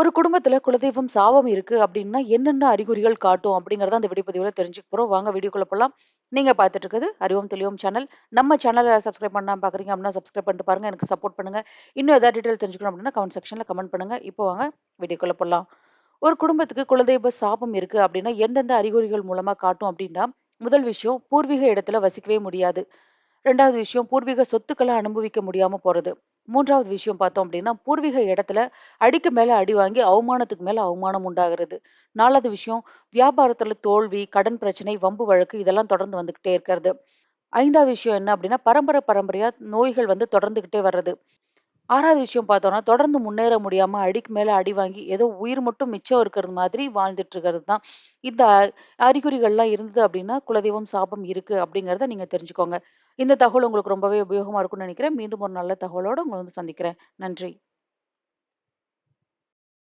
ஒரு குடும்பத்துல குலதெய்வம் சாபம் இருக்கு அப்படின்னா என்னென்ன அறிகுறிகள் காட்டும் அப்படிங்கறத அந்த வீடியோ தெரிஞ்சுக்க போறோம். வாங்க வீடியோக்குள்ள போலாம். நீங்க பார்த்துட்டு இருக்குது அறிவோம் தெளிவோம் சேனல் நம்ம சேனலை சப்ஸ்கிரைப் பண்ணாம பாக்குறீங்க அப்படின்னா சப்ஸ்கிரைப் பண்ணிட்டு பாருங்க. எனக்கு சப்போர்ட் பண்ணுங்க. இன்னும் ஏதாவது டீடைல் தெரிஞ்சுக்கணும் அப்படின்னா கமெண்ட் செக்ஷன்ல கமெண்ட் பண்ணுங்க. இப்போ வாங்க வீடியோக்குள்ள போலாம். ஒரு குடும்பத்துக்கு குலதெய்வ சாபம் இருக்கு அப்படின்னா எந்தெந்த அறிகுறிகள் மூலமா காட்டும் அப்படின்னா முதல் விஷயம் பூர்வீக இடத்துல வசிக்கவே முடியாது. ரெண்டாவது விஷயம் பூர்வீக சொத்துக்களை அனுபவிக்க முடியாம போறது. மூன்றாவது விஷயம் பார்த்தோம் அப்படின்னா பூர்வீக இடத்துல அடிக்கு மேல அடி வாங்கி அவமானத்துக்கு மேல அவமானம் உண்டாகிறது. நாலாவது விஷயம் வியாபாரத்துல தோல்வி கடன் பிரச்சனை வம்பு வழக்கு இதெல்லாம் தொடர்ந்து வந்துகிட்டே இருக்கிறது. ஐந்தாவது விஷயம் என்ன அப்படின்னா பரம்பரை பரம்பரையா நோய்கள் வந்து தொடர்ந்துகிட்டே வர்றது. ஆறாவது விஷயம் பார்த்தோம்னா தொடர்ந்து முன்னேற முடியாம அடிக்கு மேல அடி வாங்கி ஏதோ உயிர் மட்டும் மிச்சம் இருக்கிறது மாதிரி வாழ்ந்துட்டு இருக்கிறது தான். இந்த அ- அறிகுறிகள்லாம் இருந்தது அப்படின்னா குலதெய்வம் சாபம் இருக்கு அப்படிங்கிறத நீங்க தெரிஞ்சுக்கோங்க. இந்த தகவல் உங்களுக்கு ரொம்பவே உபயோகமா இருக்கும்னு நினைக்கிறேன். மீண்டும் ஒரு நல்ல தகவலோட உங்களை வந்து சந்திக்கிறேன். நன்றி.